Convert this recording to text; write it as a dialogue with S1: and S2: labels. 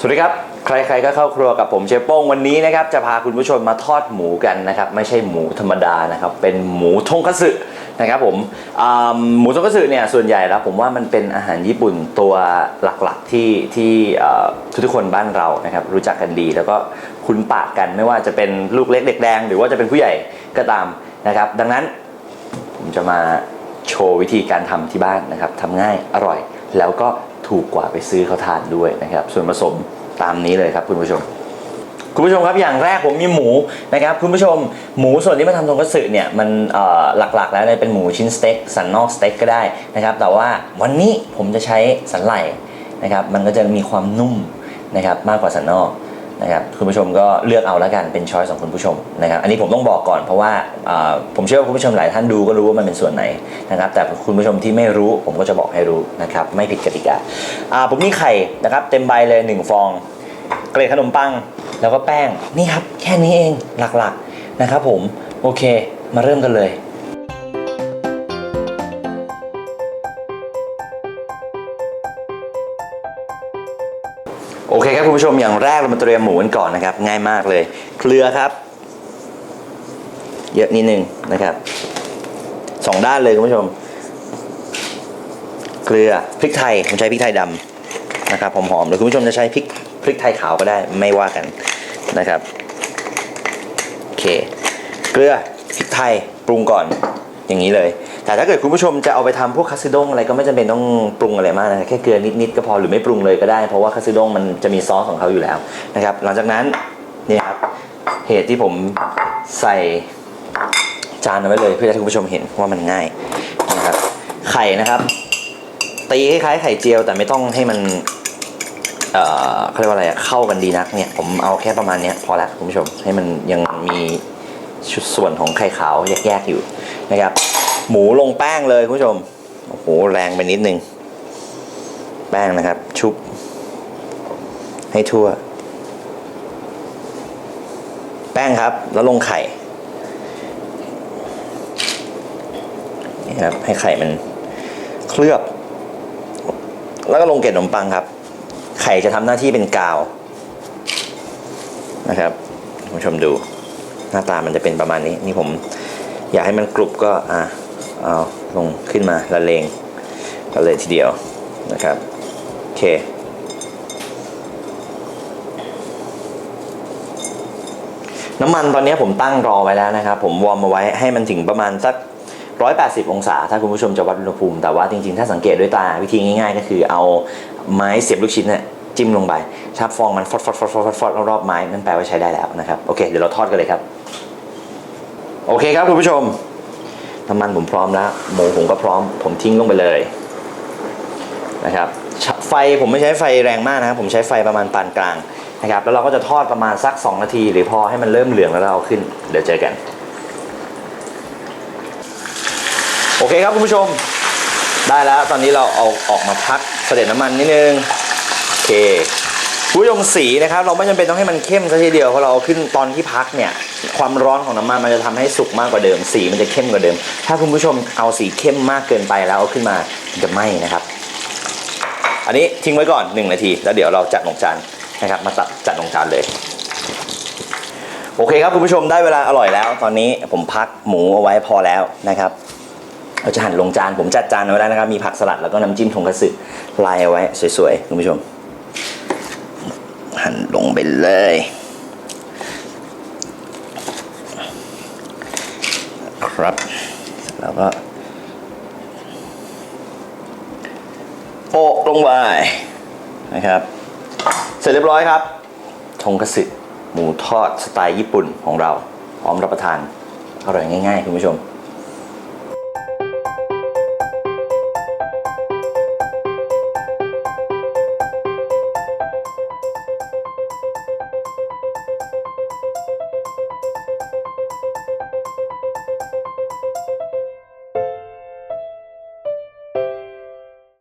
S1: สวัสดีครับ ใครๆก็เข้าครัวกับผมเชฟโป้งวันนี้นะครับจะพาคุณผู้ชมมาทอดหมูกันนะครับไม่ใช่หมูธรรมดานะครับเป็นหมูทงคัตสึนะครับผมหมูทงคัตสึเนี่ยส่วนใหญ่แล้วผมว่ามันเป็นอาหารญี่ปุ่นตัวหลักๆที่ที่ทุกๆคนบ้านเรานะครับรู้จักกันดี แล้วก็คุ้นปากกันไม่ว่าจะเป็นลูกเล็กเด็กแดง หรือว่าจะเป็นผู้ใหญ่ก็ตามนะครับดังนั้นผมจะมาโชว์วิธีการทำที่บ้านนะครับทำง่ายอร่อยแล้วก็ ถูกกว่าไปซื้อเขาทานด้วยนะครับ ส่วนผสมตามนี้เลยครับคุณผู้ชม คุณผู้ชมครับอย่างแรกผมมีหมูนะครับคุณผู้ชมหมูส่วนที่มาทำทงคัตสึเนี่ยมันเอ่อหลักๆ แล้วเนี่ยเป็นหมูชิ้นสเต็กสันนอกสเต็กก็ได้นะครับ แต่ว่าวันนี้ผมจะใช้สันไหล่นะครับ มันก็จะมีความนุ่มนะครับมากกว่าสันนอก นะครับคุณผู้ชมก็เลือกเอาแล้วกันเป็นช้อยของคุณผู้ชมนะครับอันนี้ผมต้องบอกก่อนเพราะว่าผมเชื่อว่าคุณผู้ชมหลายท่านดูก็รู้ว่ามันเป็นส่วนไหนนะครับแต่คุณผู้ชมที่ไม่รู้ผมก็จะบอกให้รู้นะครับไม่ผิดกติกาผมมีไข่นะครับเต็มใบเลยหนึ่งฟอง เกล็ดขนมปังแล้วก็แป้งนี่ครับแค่นี้เองหลักๆนะครับผมโอเคมาเริ่มกันเลย โอเคครับคุณผู้ชมอย่างแรกเรามาเตรียมหมูกันก่อนนะครับ ง่ายมากเลยเกลือครับ เยอะนิดนึงนะครับสองด้านเลยคุณผู้ชมเกลือพริกไทยผมใช้พริกไทยดำนะครับหอมๆหรือคุณผู้ชมจะใช้พริกพริกไทยขาวก็ได้ไม่ว่ากันนะครับโอเค เกลือพริกไทยปรุงก่อนอย่างนี้เลย แต่ถ้าเกิดคุณผู้ชมจะเอาไปทำพวกคัตสึด้งอะไรก็ไม่จำเป็นต้องปรุงอะไรมากนะแค่เกลือนิดๆก็พอหรือไม่ปรุงเลยก็ได้ เพราะว่าคัตสึด้งมันจะมีซอสของเขาอยู่แล้วนะครับ หลังจากนั้นนี่ครับเหตุที่ผมใส่จานเอาไว้เลยเพื่อให้คุณผู้ชมเห็นว่ามันง่ายนะครับไข่นะครับตีคล้ายๆไข่เจียวแต่ไม่ต้องให้มันเอ่อเขาเรียกว่าอะไรอะเข้ากันดีนักเนี่ยผมเอาแค่ประมาณนี้พอละคุณผู้ชมให้มันยังมีชุดส่วนของไข่ขาวแยกๆอยู่นะครับ หมูลงแป้งเลยคุณผู้ชม โอ้โห แรงไปนิดนึง แป้งนะครับ ชุบ ให้ทั่ว แป้งครับ แล้วลงไข่ นี่ครับ ให้ไข่มันเคลือบ แล้วก็ลงเกล็ดขนมปังครับ ไข่จะทำหน้าที่เป็นกาว นะครับคุณผู้ชมดู หน้าตามันจะเป็นประมาณนี้ นี่ผมอยากให้มันกรุบก็อะ เอาลงขึ้นมาละเลงกันเลยทีเดียวนะครับ โอเค น้ำมันตอนนี้ผมตั้งรอไว้แล้วนะครับ ผมวอร์มเอาไว้ให้มันถึงประมาณสัก 180 องศา ถ้าคุณผู้ชมจะวัดอุณหภูมิ แต่ว่าจริงๆ ถ้าสังเกตด้วยตา วิธีง่ายๆ ก็คือเอาไม้เสียบลูกชิ้นเนี่ยจิ้มลงไปถ้าฟองมันฟอดฟอดฟอดฟอดฟอดฟอดรอบๆไม้นั่นแปลว่าใช้ได้แล้วนะครับ โอเค เดี๋ยวเราทอดกันเลยครับ โอเคครับคุณผู้ชม น้ำมันผมพร้อมแล้ว หมูผมก็พร้อม ผมทิ้งลงไปเลยนะครับไฟผมไม่ใช้ไฟแรงมากนะครับผมใช้ไฟประมาณปานกลางนะครับแล้วเราก็จะทอดประมาณสัก 2 นาที หรือพอให้มันเริ่มเหลืองแล้วเราเอาขึ้น เดี๋ยวเจอกัน โอเคครับคุณผู้ชม ได้แล้วตอนนี้เราเอาออกมาพักเสด็จน้ำมันนิดนึงโอเคคุณผู้ชมสีนะครับ เราไม่จำเป็นต้องให้มันเข้มซะทีเดียวเพราะเราเอาขึ้นตอนที่พักเนี่ย ความร้อนของน้ำมันมันจะทำให้สุกมากกว่าเดิม สีมันจะเข้มกว่าเดิม ถ้าคุณผู้ชมเอาสีเข้มมากเกินไปแล้วเอาขึ้นมาจะไหม้นะครับ อันนี้ทิ้งไว้ก่อน 1 นาที แล้วเดี๋ยวเราจัดลงจานนะครับ มาตัดจัดลงจานเลย โอเคครับคุณผู้ชมได้เวลาอร่อยแล้ว ตอนนี้ผมพักหมูเอาไว้พอแล้วนะครับเราจะหั่นลงจานผมจัดจานเอาไว้แล้วนะครับ มีผักสลัดแล้วก็น้ำจิ้มทงคัตสึลายเอาไว้สวยๆคุณผู้ชม หั่นลงไปเลย ครับ แล้วก็โปะลงไปนะครับ เสร็จเรียบร้อยครับทงคัตสึหมูทอดสไตล์ญี่ปุ่นของเราพร้อมรับประทานอร่อยง่ายๆ คุณผู้ชม